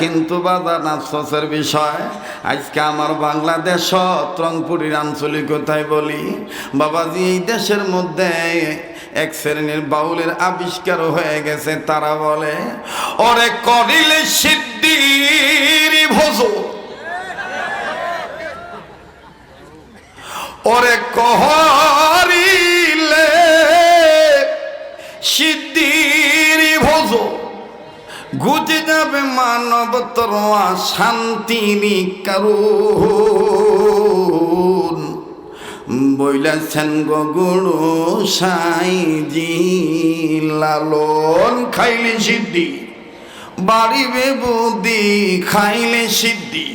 কিন্তু বাজার আফসোসের বিষয়। আজকে আমার বাংলাদেশ, রংপুরের আঞ্চলিকতায় বলি। বাবাজি, এই দেশের মধ্যে এক শ্রেণির বাউলের আবিষ্কার হয়ে গেছে, তারা বলে, ওরে করিলে সিদ্ধির ভোজো। ওরে কহরিলে গুজে যাবে মানব তরোয়া শান্তির কারণ বইলাছেন গগুড়ো সাইজি লালন খাইলে সিদ্ধি। বাড়িবে বুদ্ধি খাইলে সিদ্ধি।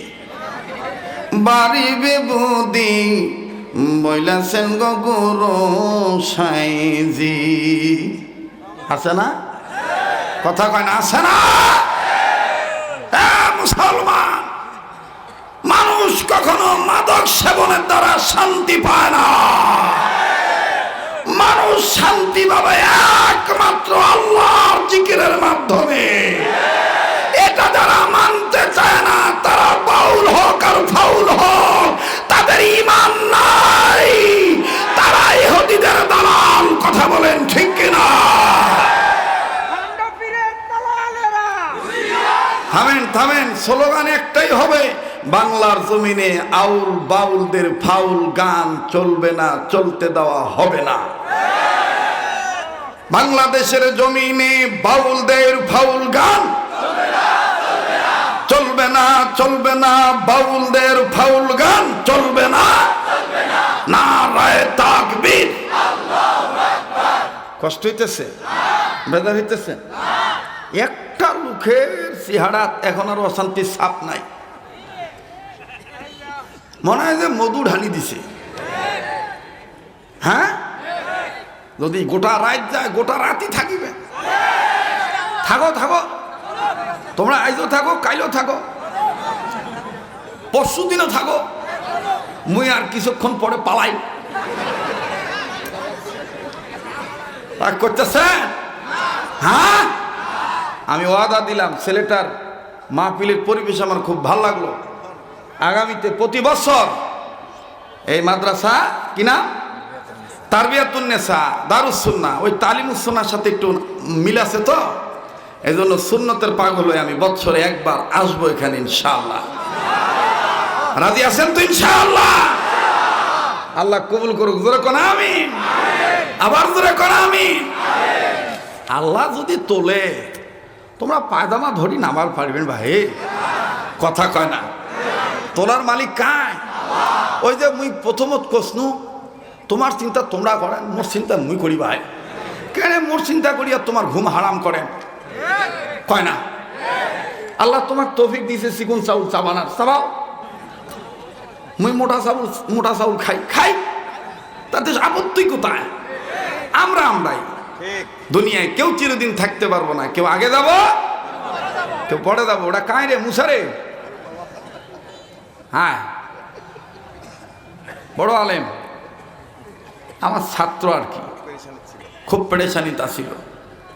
বাড়িবে বুদ্ধি, বইলাছেন গগুড়ো সাইজি আছে না? কথা কয় না, আছে না? মুসলমান, মানুষ কখনো মাদক সেবনের দ্বারা শান্তি পায় না। মানুষ শান্তি পাবে একমাত্র আল্লাহর থামেন থামেন, স্লোগান একটাই হবে, বাংলার জমিনে আউল বাউলদের ফাউল গান চলবে না, চলতে দেওয়া হবে না। বাংলাদেশের জমিনে বাউলদের ফাউল গান চলবে না চলবে না, বাউলদের ফাউল গান চলবে না। না রায় তাকবীর। কষ্ট হইতেছে, বেদা হইতেছে। একটা লোকের চেহারা এখন আর অশান্তির ছাপ নাই। মনে হয় যে মধু ঢালি দিছে। হ্যাঁ? যদি গোটা রাত যায়, গোটা রাতই থাকিবে। থাকো থাকো। তোমরা আইজও থাকো কাইলেও থাকো। পরশু দিনও থাকো। মুই আর কিছুক্ষণ পরে পালাই। করতেছে? হ্যাঁ? আমি ওয়াদা দিলাম, ছেলেটার মাহফিলের পরিবেশ আমার খুব ভালো লাগল। আগামীতে প্রতি বছর এই মাদ্রাসা, কি না তারবিয়াতুন্নেসা দারুসুন্না ওই তালিমুসুন্নার সাথে একটু মিল আছে তো? এই জন্য সুন্নতের পাগল হয়ে আমি বছরে একবার আসব এখানে, ইনশাআল্লাহ। রাজি আছেন তো, ইনশাআল্লাহ? আল্লাহ কবুল করুক, জোরে কোন আমি আবার জোরে কোন আমি আল্লাহ যদি তোলে তোমরা পায়দামা ধরি নামার পারবেন ভাই। কথা কয় না। তোলার মালিক কায় ওই যে মুই প্রথমত কসনু, তোমার চিন্তা তোমরা করেন, মোর চিন্তা মুই করি ভাই। কেন মোর চিন্তা করিয়া তোমার ঘুম হারাম করেন? কয় না। আল্লাহ তোমার তৌফিক দিয়েছে চিকুন চাউল চাবানার। চাবাও। মুই মোটা চাউল মোটা চাউল খাই। খাই? তাতে আপত্তি কোথায়? আমরা আমরাই। দুনিয়ায় কেউ চিরদিন থাকতে পারব না। কেউ আগে যাব, কেউ পরে যাব। ওটা কায় রে মুসারে হ্যাঁ। বড় আলেম। আমার ছাত্র আর কি। খুব পেরেশানিতা ছিল।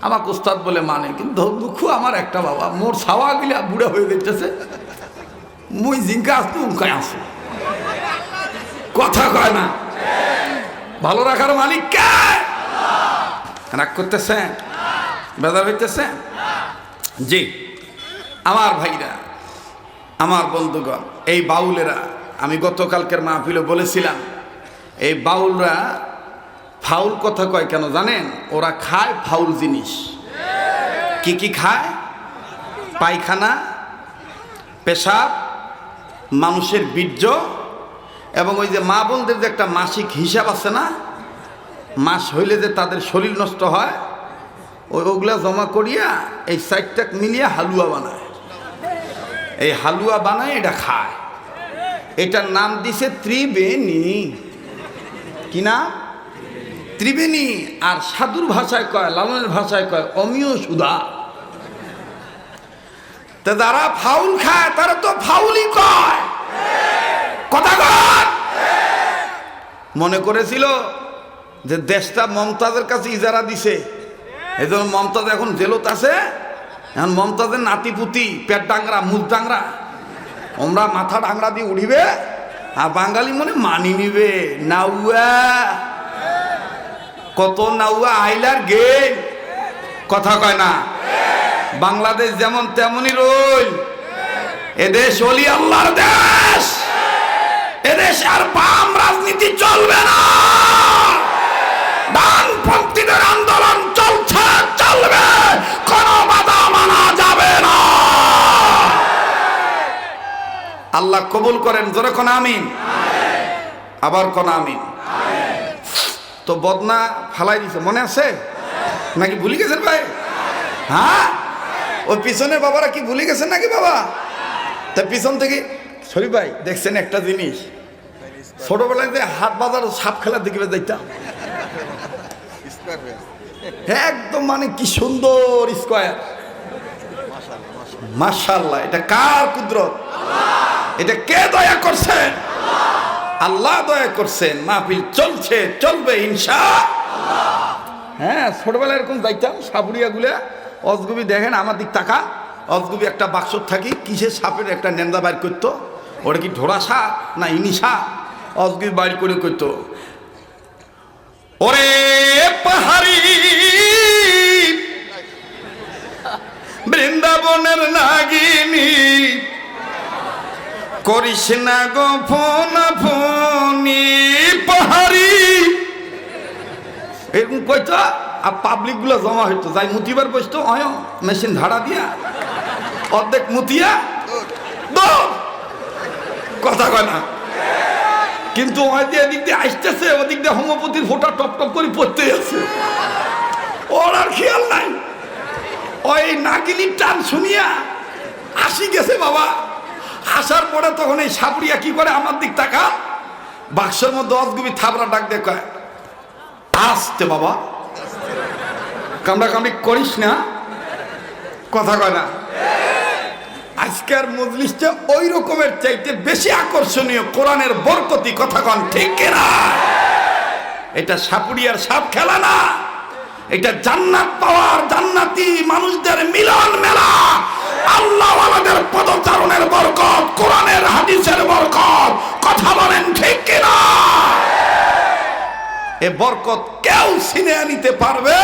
আমাকে উস্তাদ বলে মানে কিন্তু দুঃখ আমার একটা বাবা। মোর সাওয়া গিলা বুড়ে হয়ে যেতেছে মুই জিঙ্কা আসতো উঙ্কায় আসো। কথা কয় না। ভালো রাখার মালিক কে? রাগ করতেছেন বেদার হইতেছেন জি, আমার ভাইরা, আমার বন্ধুগণ, এই বাউলেরা, আমি গতকালকের মাহফিলে বলেছিলাম, এই বাউলরা ফাউল কথা কয় কেন জানেন? ওরা খায় ফাউল জিনিস। কি কি খায়? পায়খানা, পেশাব, মানুষের বীর্য, এবং ওই যে মা বোনদের যে একটা মাসিক হিসাব আছে না মাস হইলে যে তাদের শরীর নষ্ট হয়, ওই ওগুলা জমা করিয়া এই সাইডটা মিলিয়ে হালুয়া বানায়। এই হালুয়া বানায় এটা খায়। এটার নাম দিছে ত্রিবেণী। কি না ত্রিবেণী। আর সাধুর ভাষায় কয়, লালনের ভাষায় কয়, অমিয় সুধা। তা যারা ফাউল খায়, তারা তো ফাউলই কয়। কথা মনে করেছিল যে দেশটা মমতাজের কাছে ইজারা দিছে। এই জন্য মমতাজ এখন জেলত আছে। এখন মমতাজের নাতি পুতি পেট ডাংরা, মুখ ডাংরা। ওমরা মাথা ডাংরা দিয়ে উঠিবে আর বাঙালি মনে মানি নিবে। নাউয়া। কত নাউয়া, আইলার গে কথা কয় না। বাংলাদেশ যেমন তেমনই রইল। এদেশ অলি আল্লাহর দেশ। এদেশ আর বাম রাজনীতি চলবে না। আল্লাহ কবুল করেন জোরে কোন আমিন? আবার কোন আমিন? তো বদনা ফালাই দিছে মনে আছে? নাকি ভুলে গেছেন ভাই? হ্যাঁ? ওই পিছনে বাবারা কি ভুলে গেছেন নাকি বাবা? তা পিছন থেকে শরীফ ভাই দেখছেন একটা জিনিস। ছোটবেলায় যে হাট বাজার সাপ খেলা দেখবে দেখতাম একদম মানে কি সুন্দর স্কোয়ার। মাশাল্লাহ এটা কার কুদরত? এটা কে দয়া করছেন আল্লাহ দয়া করছেন, মাহফিল চলছে, চলবে ইনশা হ্যাঁ ছোটবেলায় এরকম যাইতাম, সাপুরিয়া গুলা, অজগুবি দেখেন, আমার দিক তাকা। অজগুবি একটা বাক্স থাকি কিসের সাপের একটা নেন্দা বাইর করতো? ওটা কি ঢোড়া সাপ না ইনি সাপ? অজগুবি বাইর করে করতো ওরে পাহাড়ি, বৃন্দাবনের নাগিনী করিস না গো ফোন, ফোনি, পাহাড়ি। এরকম কইতো, আর পাবলিকগুলো জমা হইতো। যাই মুতিবার বসতো, অয়, মেশিন ধাড়া দিয়া, অর্ধেক মুতিয়া। কথা কয় না। কিন্তু ওই এদিক দিয়ে আসতেছে, ওদিক দিয়ে হোমিওপ্যাথির ফোটা টপ টপ করে পড়তে আছে। ওর আর খেয়াল নাই। ওই নাগিনীর টান শুনিয়া আসি গেছে বাবা। আসার পরে তখন এই সাপুরিয়া কি করে আমার দিক তাকা? বাক্সের মধ্যে অসগুবি থাবড়া ডাক দিয়ে কয়, আসতে বাবা কামড়া কামড়ি করিস না? কথা কয় না। আজকের মজলিসটা ওই রকমের চাইতে বেশি আকর্ষণীয়, কোরআনের বরকতি, কথা কন ঠিক কিনা? এটা সাপুড়িয়ার সাপ খেলা না, এটা জান্নাত পাওয়ার জান্নাতি মানুষদের মিলন মেলা। আল্লাহ আমাদের পদচারণের বরকত, কোরআনের হাদিসের বরকত। কথা বলেন ঠিক কিনা? এ বরকত কেউ ছিনে নিতে পারবে?